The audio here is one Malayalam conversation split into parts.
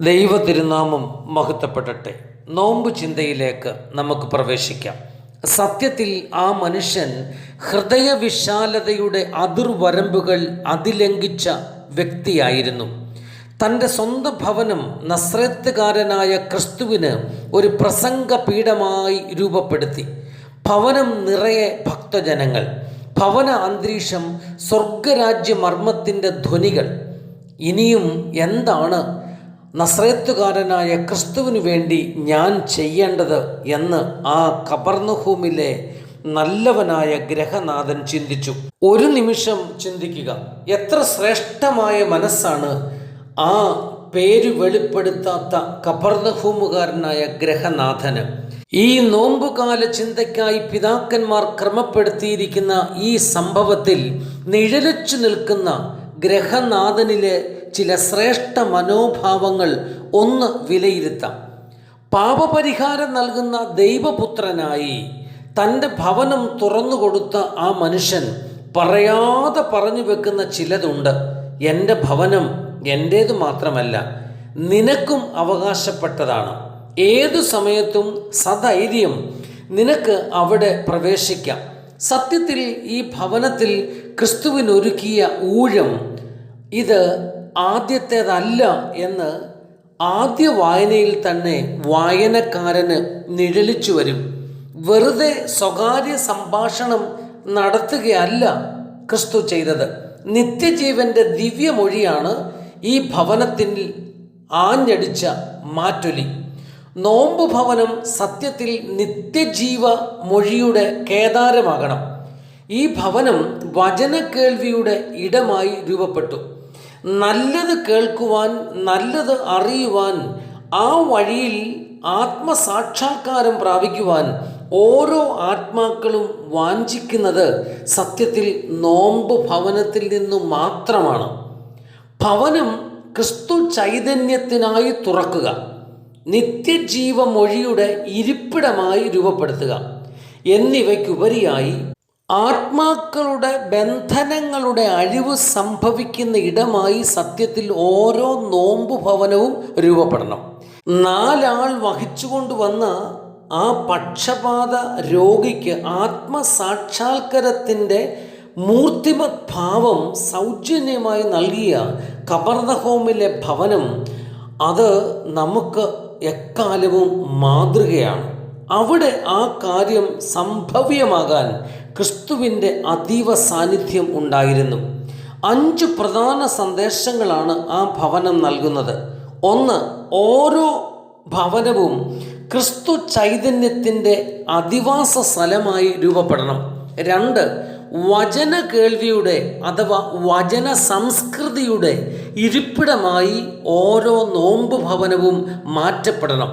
ദൈവ തിരുനാമം മഹത്വപ്പെടട്ടെ. നോമ്പ് ചിന്തയിലേക്ക് നമുക്ക് പ്രവേശിക്കാം. സത്യത്തിൽ ആ മനുഷ്യൻ ഹൃദയവിശാലതയുടെ അതിർവരമ്പുകൾ അതിലംഘിച്ച വ്യക്തിയായിരുന്നു. തന്റെ സ്വന്തം ഭവനം നസ്രത്തുകാരനായ ക്രിസ്തുവിന് ഒരു പ്രസംഗ പീഠമായി രൂപപ്പെടുത്തി. ഭവനം നിറയെ ഭക്തജനങ്ങൾ. ഭവന അന്തരീക്ഷം സ്വർഗരാജ്യ മർമ്മത്തിന്റെ ധ്വനികൾ. ഇനിയും എന്താണ് നസ്രത്തുകാരനായ ക്രിസ്തുവിനു വേണ്ടി ഞാൻ ചെയ്യേണ്ടത് എന്ന് ആ കബർന്നുഹൂമിലെ നല്ലവനായ ഗ്രഹനാഥൻ ചിന്തിച്ചു. ഒരു നിമിഷം ചിന്തിക്കുക. എത്ര ശ്രേഷ്ഠമായ മനസ്സാണ് ആ പേര് വെളിപ്പെടുത്താത്ത കബർന്നഹൂമുകാരനായ ഗ്രഹനാഥന്. ഈ നോമ്പുകാല ചിന്തയ്ക്കായി പിതാക്കന്മാർ ക്രമപ്പെടുത്തിയിരിക്കുന്ന ഈ സംഭവത്തിൽ നിഴലിച്ചു നിൽക്കുന്ന ഗ്രഹനാഥനിലെ ചില ശ്രേഷ്ഠ മനോഭാവങ്ങൾ ഒന്ന് വിലയിരുത്താം. പാപപരിഹാരം നൽകുന്ന ദൈവപുത്രനായി തന്റെ ഭവനം തുറന്നു കൊടുത്ത ആ മനുഷ്യൻ പറയാതെ പറഞ്ഞു വെക്കുന്ന ചിലതുണ്ട്. എന്റെ ഭവനം എന്റേത് മാത്രമല്ല നിനക്കും അവകാശപ്പെട്ടതാണ്. ഏതു സമയത്തും സധൈര്യം നിനക്ക് അവിടെ പ്രവേശിക്കാം. സത്യത്തിൽ ഈ ഭവനത്തിൽ ക്രിസ്തുവിനൊരുക്കിയ ഊഴം ഇത് ആദ്യത്തേതല്ല എന്ന് ആദ്യ വായനയിൽ തന്നെ വായനക്കാരന് നിഴലിച്ചു വരും. വെറുതെ സ്വകാര്യ സംഭാഷണം നടത്തുകയല്ല ക്രിസ്തു ചെയ്തത്. നിത്യജീവന്റെ ദിവ്യമൊഴിയാണ് ഈ ഭവനത്തിൽ ആഞ്ഞടിച്ച മാറ്റൊലി. നോമ്പ് ഭവനം സത്യത്തിൽ നിത്യജീവ മൊഴിയുടെ കേദാരമാകണം. ഈ ഭവനം വചന കേൾവിയുടെ ഇടമായി രൂപപ്പെട്ടു. നല്ലത് കേൾക്കുവാൻ നല്ലത് അറിയുവാൻ ആ വഴിയിൽ ആത്മസാക്ഷാത്കാരം പ്രാപിക്കുവാൻ ഓരോ ആത്മാക്കളും വാഞ്ചിക്കുന്നത് സത്യത്തിൽ നോമ്പ് ഭവനത്തിൽ നിന്നു മാത്രമാണ്. ഭവനം ക്രിസ്തു ചൈതന്യത്തിനായി തുറക്കുക നിത്യജീവമൊഴിയുടെ ഇരിപ്പിടമായി രൂപപ്പെടുത്തുക. എന്നിവയ്ക്കുപരിയായി ആത്മാക്കളുടെ ബന്ധനങ്ങളുടെ അഴിവ് സംഭവിക്കുന്ന ഇടമായി സത്യത്തിൽ ഓരോ നോമ്പ് ഭവനവും രൂപപ്പെടണം. നാലാൾ വഹിച്ചുകൊണ്ട് വന്ന ആ പക്ഷപാത രോഗിക്ക് ആത്മസാക്ഷാത്കാരത്തിന്റെ മൂർത്തിമത് ഭാവം സൗജന്യമായി നൽകിയ കബർദഹോമിലെ ഭവനം അത് നമുക്ക് എക്കാലവും മാതൃകയാണ്. അവിടെ ആ കാര്യം സംഭവ്യമാകാൻ ക്രിസ്തുവിന്റെ അതീവ സാന്നിധ്യം ഉണ്ടായിരുന്നു. അഞ്ച് പ്രധാന സന്ദേശങ്ങളാണ് ആ ഭവനം നൽകുന്നത്. ഒന്ന് ഓരോ ഭവനവും ക്രിസ്തു ചൈതന്യത്തിന്റെ അധിവാസ സ്ഥലമായി രൂപപ്പെടണം. രണ്ട് വചന കേൾവിയുടെ അഥവാ വചന സംസ്കൃതിയുടെ ഇരിപ്പിടമായി ഓരോ നോമ്പ് ഭവനവും മാറ്റപ്പെടണം.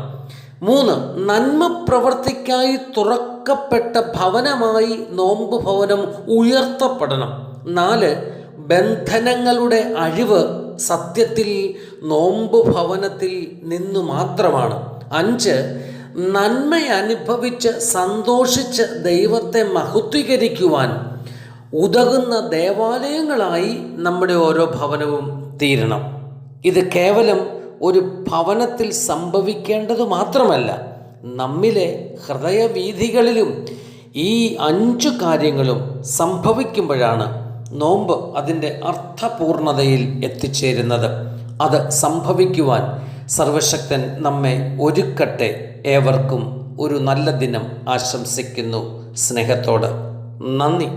മൂന്ന് നന്മ പ്രവർത്തിക്കായി തുറക്കപ്പെട്ട ഭവനമായി നോമ്പ് ഭവനം ഉയർത്തപ്പെടണം. നാല് ബന്ധനങ്ങളുടെ അഴിവ് സത്യത്തിൽ നോമ്പ് ഭവനത്തിൽ നിന്നു മാത്രമാണ്. അഞ്ച് നന്മ അനുഭവിച്ച് സന്തോഷിച്ച് ദൈവത്തെ മഹത്വീകരിക്കുവാൻ ഉതകുന്ന ദേവാലയങ്ങളായി നമ്മുടെ ഓരോ ഭവനവും തീരണം. ഇത് കേവലം ഒരു ഭവനത്തിൽ സംഭവിക്കേണ്ടത് മാത്രമല്ല. നമ്മിലെ ഹൃദയവീഥികളിലും ഈ അഞ്ചു കാര്യങ്ങളും സംഭവിക്കുമ്പോഴാണ് നോമ്പ് അതിന്റെ അർത്ഥപൂർണതയിൽ എത്തിച്ചേരുന്നത്. അത് സംഭവിക്കുവാൻ സർവശക്തൻ നമ്മെ ഒരുക്കട്ടെ. ഏവർക്കും ഒരു നല്ല ദിനം ആശംസിക്കുന്നു സ്നേഹത്തോട്. നന്ദി.